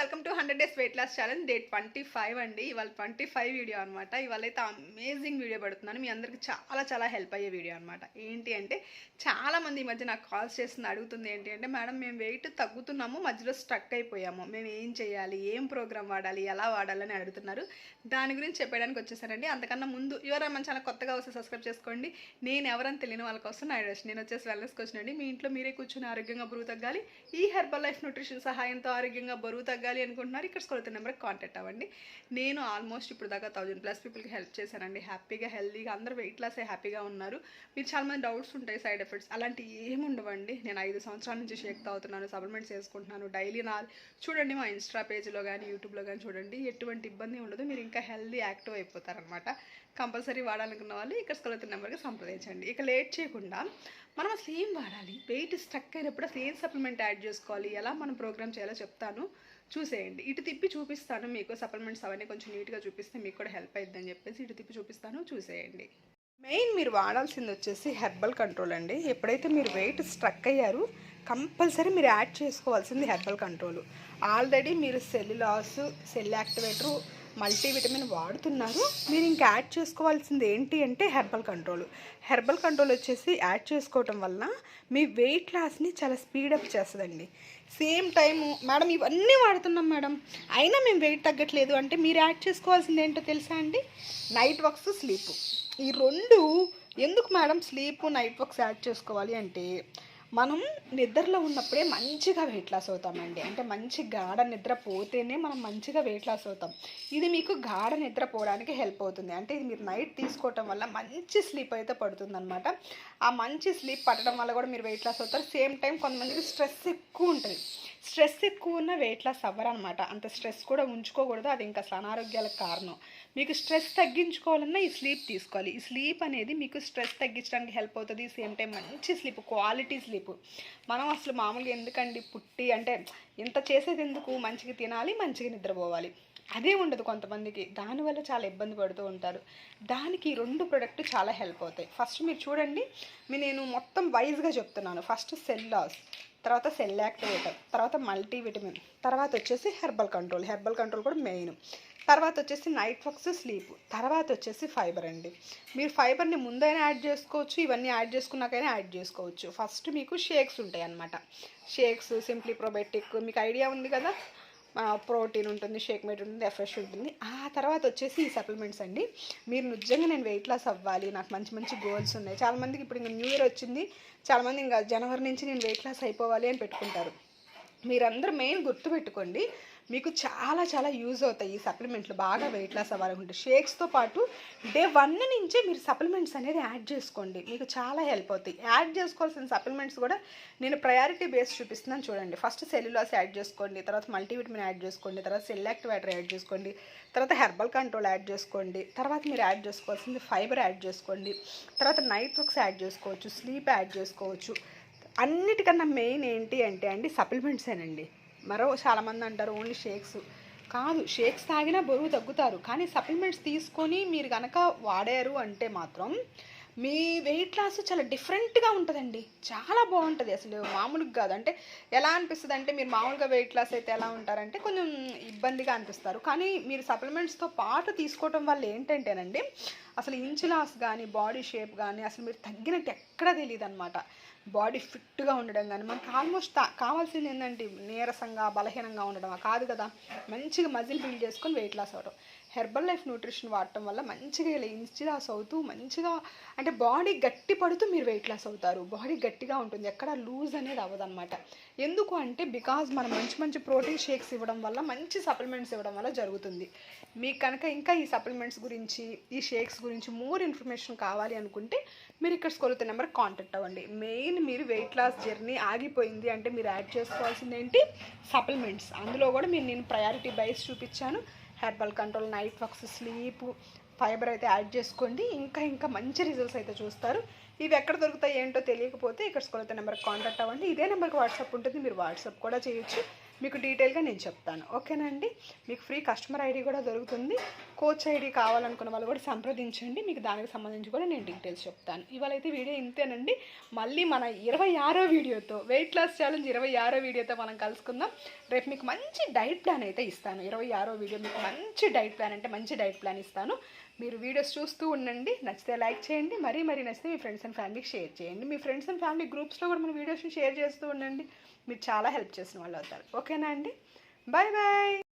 Welcome to hundred days weight loss challenge day twenty five అండి. ఇవాళ twenty five video అనమాట ఇవాళ అయితే అమేజింగ్ వీడియో పెడుతున్నాను. మీ అందరికి చాలా చాలా హెల్ప్ అయ్యే వీడియో అనమాట ఏంటి అంటే చాలా మంది ఈ మధ్య నాకు కాల్స్ చేస్తుంది అడుగుతుంది ఏంటి అంటే మేడం మేము వెయిట్ తగ్గుతున్నాము మధ్యలో స్ట్రక్ అయిపోయాము. మేము ఏం చేయాలి? ఏం ప్రోగ్రామ్ వాడాలి? ఎలా వాడాలని అడుగుతున్నారు. దాని గురించి చెప్పడానికి వచ్చేసానండి. అంతకన్నా ముందు ఎవరైనా మన చాలా కొత్తగా వస్తే సబ్స్క్రైబ్ చేసుకోండి. నేను ఎవరని తెలియని వాళ్ళ కోసం నా అడ్రస్ నేను వచ్చేసి వెల్నెస్కి వచ్చినండి మీ ఇంట్లో మీరే కూర్చొని ఆరోగ్యంగా బరువు తగ్గాలి. ఈ హెర్బల్ లైఫ్ న్యూట్రిషన్ సహాయంతో ఆరోగ్యంగా బరువు తగ్గాలి. అనుకుంటున్నారు ఇక్కడ స్కూల్ నెంబర్కి కాంటాక్ట్ అవ్వండి. నేను ఆల్మోస్ట్ ఇప్పుడు దాకా థౌజండ్ ప్లస్ పీపుల్కి హెల్ప్ చేశానండి. హ్యాపీగా హెల్దీగా అందరూ వెయిట్ లాస్ హ్యాపీగా ఉన్నారు. మీరు చాలా మంది డౌట్స్ ఉంటాయి సైడ్ ఎఫెక్ట్స్. అలాంటివి ఏమి ఉండవండి. నేను ఐదు సంవత్సరాల నుంచి షేక్ తాగుతున్నాను సప్లిమెంట్స్ వేసుకుంటున్నాను డైలీ నా చూడండి మా ఇన్స్టా పేజ్లో కానీ యూట్యూబ్లో కానీ చూడండి ఎటువంటి ఇబ్బంది ఉండదు. మీరు ఇంకా హెల్దీ యాక్టివ్ అయిపోతారనమాట కంపల్సరీ వాడాలనుకున్న వాళ్ళు ఇక్కడ స్కలత నెంబర్కి సంప్రదించండి. ఇక లేట్ చేయకుండా మనం అసలు ఏం వాడాలి? వెయిట్ స్ట్రక్ అయినప్పుడు అసలు ఏం సప్లిమెంట్ యాడ్ చేసుకోవాలి? ఎలా మనం ప్రోగ్రామ్ చేయాలో చెప్తాను. చూసేయండి. ఇటు తిప్పి చూపిస్తాను మీకు సప్లిమెంట్స్ అవన్నీ కొంచెం నీట్గా చూపిస్తే మీకు కూడా హెల్ప్ అవుతుందని చెప్పేసి ఇటు తిప్పి చూపిస్తాను చూసేయండి. మెయిన్ మీరు వాడాల్సింది వచ్చేసి హెర్బల్ కంట్రోల్ అండి. ఎప్పుడైతే మీరు వెయిట్ స్ట్రక్ అయ్యారు కంపల్సరీ మీరు యాడ్ చేసుకోవాల్సింది హెర్బల్ కంట్రోల్ ఆల్రెడీ మీరు cell loss cell activator multivitamin వాడుతున్నారు. మీరు ఇంకా యాడ్ చేసుకోవాల్సింది ఏంటి అంటే హెర్బల్ కంట్రోల్ హెర్బల్ కంట్రోల్ వచ్చేసి యాడ్ చేసుకోవటం వలన మీ వెయిట్ లాస్ని చాలా స్పీడప్ చేస్తుందండి. Same time. మేడం ఇవన్నీ వాడుతున్నాం మేడం. అయినా మేము వెయిట్ తగ్గట్లేదు. అంటే మీరు యాడ్ చేసుకోవాల్సింది ఏంటో తెలుసా అండి? నైట్ వర్క్స్ స్లీప్ ఈ రెండు ఎందుకు madam sleep night works add చేసుకోవాలి అంటే మనం నిద్రలో ఉన్నప్పుడే మంచిగా వెయిట్ లాస్ అవుతామండి. అంటే మంచి గాఢ నిద్ర పోతేనే మనం మంచిగా వెయిట్ లాస్ అవుతాం. ఇది మీకు గాఢ నిద్ర పోవడానికి హెల్ప్ అవుతుంది. అంటే ఇది మీరు నైట్ తీసుకోవటం వల్ల మంచి స్లీప్ అయితే పడుతుందన్నమాట. ఆ మంచి స్లీప్ పట్టడం వల్ల కూడా మీరు వెయిట్ లాస్ అవుతారు. సేమ్ టైం కొంతమందికి స్ట్రెస్ ఎక్కువ ఉంటుంది. స్ట్రెస్ ఎక్కువ ఉన్న వెయిట్ లాస్ అవ్వరనమాట అంత స్ట్రెస్ కూడా ఉంచుకోకూడదు. అది ఇంకా అసలు అనారోగ్యాలకు కారణం. మీకు స్ట్రెస్ తగ్గించుకోవాలన్నా ఈ స్లీప్ తీసుకోవాలి. ఈ స్లీప్ అనేది మీకు స్ట్రెస్ తగ్గించడానికి హెల్ప్ అవుతుంది. సేమ్ టైం మంచి స్లీప్ క్వాలిటీ స్లీప్ మనం అసలు మామూలుగా ఎందుకండి పుట్టి అంటే ఇంత చేసేది ఎందుకు? మంచిగా తినాలి మంచిగా నిద్రపోవాలి. అదే ఉండదు కొంతమందికి. దానివల్ల చాలా ఇబ్బంది పడుతూ ఉంటారు. దానికి ఈ రెండు ప్రొడక్ట్ చాలా హెల్ప్ అవుతాయి. ఫస్ట్ మీరు చూడండి మీ నేను మొత్తం వైజ్గా చెప్తున్నాను. ఫస్ట్ సెల్ లాస్ తర్వాత సెల్ యాక్టివేటర్ తర్వాత మల్టీవిటమిన్ తర్వాత వచ్చేసి హెర్బల్ కంట్రోల్ హెర్బల్ కంట్రోల్ కూడా మెయిన్. తర్వాత వచ్చేసి నైట్ వర్క్స్ స్లీప్. తర్వాత వచ్చేసి ఫైబర్ అండి. మీరు ఫైబర్ని ముందైనా యాడ్ చేసుకోవచ్చు ఇవన్నీ యాడ్ చేసుకున్నాకైనా యాడ్ చేసుకోవచ్చు. ఫస్ట్ మీకు షేక్స్ ఉంటాయి అన్నమాట షేక్స్ సింప్లీ ప్రోబెటిక్ మీకు ఐడియా ఉంది కదా? ప్రోటీన్ ఉంటుంది షేక్ మేట్ ఉంటుంది ఎఫ్రెష్ ఉంటుంది. ఆ తర్వాత వచ్చేసి ఈ సప్లిమెంట్స్ అండి. మీరు నిజంగా నేను వెయిట్ లాస్ అవ్వాలి నాకు మంచి మంచి గోల్స్ ఉన్నాయి. చాలామందికి ఇప్పుడు ఇంకా న్యూ ఇయర్ వచ్చింది చాలామంది ఇంకా జనవరి నుంచి నేను వెయిట్ లాస్ అయిపోవాలి అని పెట్టుకుంటారు. మీరందరూ మెయిన్ గుర్తుపెట్టుకోండి. మీకు చాలా చాలా యూజ్ అవుతాయి ఈ సప్లిమెంట్లు బాగా వెయిట్ లాస్ అవ్వాలనుకుంటే షేక్స్తో పాటు డే వన్ నుంచే మీరు సప్లిమెంట్స్ అనేది యాడ్ చేసుకోండి. మీకు చాలా హెల్ప్ అవుతాయి. యాడ్ చేసుకోవాల్సిన సప్లిమెంట్స్ కూడా నేను ప్రయారిటీ బేస్ చూపిస్తున్నాను చూడండి. ఫస్ట్ సెల్యులాస్ యాడ్ చేసుకోండి. తర్వాత మల్టీవిటమిన్ యాడ్ చేసుకోండి. తర్వాత సెల్లాక్టివేటర్ యాడ్ చేసుకోండి. తర్వాత హెర్బల్ కంట్రోల్ యాడ్ చేసుకోండి. తర్వాత మీరు యాడ్ చేసుకోవాల్సింది ఫైబర్ యాడ్ చేసుకోండి. తర్వాత నైట్ వర్క్స్ యాడ్ చేసుకోవచ్చు. స్లీప్ యాడ్ చేసుకోవచ్చు. అన్నిటికన్నా మెయిన్ ఏంటి అంటే అండి సప్లిమెంట్సేనండి మరో చాలామంది అంటారు ఓన్లీ షేక్స్ కాదు షేక్స్ తాగినా బరువు తగ్గుతారు. కానీ సప్లిమెంట్స్ తీసుకొని మీరు కనుక వాడారు అంటే మాత్రం మీ వెయిట్ లాస్ చాలా డిఫరెంట్గా ఉంటుందండి. చాలా బాగుంటుంది అసలు మామూలుగా కాదు. అంటే ఎలా అనిపిస్తుంది అంటే మీరు మామూలుగా వెయిట్ లాస్ అయితే ఎలా ఉంటారంటే కొంచెం ఇబ్బందిగా అనిపిస్తారు. కానీ మీరు సప్లిమెంట్స్తో పాటు తీసుకోవటం వల్ల ఏంటంటేనండి అసలు ఇంచు లాస్ కానీ బాడీ షేప్ కానీ అసలు మీరు తగ్గినట్టు ఎక్కడ తెలియదు అనమాట బాడీ ఫిట్గా ఉండడం కానీ మనకు ఆల్మోస్ట్ కావాల్సింది ఏంటంటే నీరసంగా బలహీనంగా ఉండడం కాదు కదా. మంచిగా మజిల్ బిల్డ్ చేసుకొని వెయిట్ లాస్ అవ్వడం హెర్బల్ లైఫ్ న్యూట్రిషన్ వాడటం వల్ల మంచిగా ఇలా ఇన్స్టి లాస్ అవుతూ మంచిగా అంటే బాడీ గట్టి పడుతూ మీరు వెయిట్ లాస్ అవుతారు. బాడీ గట్టిగా ఉంటుంది. ఎక్కడ లూజ్ అనేది అవ్వదన్నమాట. ఎందుకు అంటే బికాజ్ మనం మంచి మంచి ప్రోటీన్ షేక్స్ ఇవ్వడం వల్ల మంచి సప్లిమెంట్స్ ఇవ్వడం వల్ల జరుగుతుంది. మీకు కనుక ఇంకా ఈ సప్లిమెంట్స్ గురించి ఈ షేక్స్ గురించి మోర్ ఇన్ఫర్మేషన్ కావాలి అనుకుంటే మీరు ఇక్కడ స్కూల్తో నెంబర్ కాంటాక్ట్ అవ్వండి. మెయిన్ మీరు వెయిట్ లాస్ జర్నీ ఆగిపోయింది అంటే మీరు యాడ్ చేసుకోవాల్సింది ఏంటి సప్లిమెంట్స్. అందులో కూడా మీరు నేను ప్రయారిటీ బైస్ చూపించాను. Herbal control night works sleep fibre అయితే యాడ్ చేసుకోండి. ఇంకా ఇంకా మంచి రిజల్ట్స్ అయితే చూస్తారు. ఇవి ఎక్కడ దొరుకుతాయి ఏంటో తెలియకపోతే ఇక్కడ స్కూల్ నెంబర్కి కాంటాక్ట్ అవ్వండి. ఇదే నెంబర్కి వాట్సాప్ ఉంటుంది. మీరు వాట్సాప్ కూడా చేయొచ్చు. మీకు డీటెయిల్గా నేను చెప్తాను. ఓకేనండి మీకు ఫ్రీ కస్టమర్ ఐడి కూడా దొరుకుతుంది. కోచ్ ఐడి కావాలనుకున్న వాళ్ళు కూడా సంప్రదించండి. మీకు దానికి సంబంధించి కూడా నేను డీటెయిల్స్ చెప్తాను. ఇవాళ అయితే వీడియో ఇంతేనండి. మళ్ళీ మన ఇరవై ఆరో వీడియోతో వెయిట్ లాస్ ఛాలెంజ్ ఇరవై ఆరో వీడియోతో మనం కలుసుకుందాం. రేపు మీకు మంచి డైట్ ప్లాన్ అయితే ఇస్తాను. ఇరవై ఆరో వీడియో మీకు మంచి డైట్ ప్లాన్ అంటే మంచి డైట్ ప్లాన్ ఇస్తాను. మీరు వీడియోస్ చూస్తూ ఉండండి నచ్చితే లైక్ చేయండి మరీ మరీ నచ్చితే మీ ఫ్రెండ్స్ అండ్ ఫ్యామిలీకి షేర్ చేయండి. మీ ఫ్రెండ్స్ అండ్ ఫ్యామిలీ గ్రూప్స్లో కూడా మన వీడియోస్ని షేర్ చేస్తూ ఉండండి. మీరు చాలా హెల్ప్ చేసిన వాళ్ళు అవుతారు. ఓకేనా అండి? Bye bye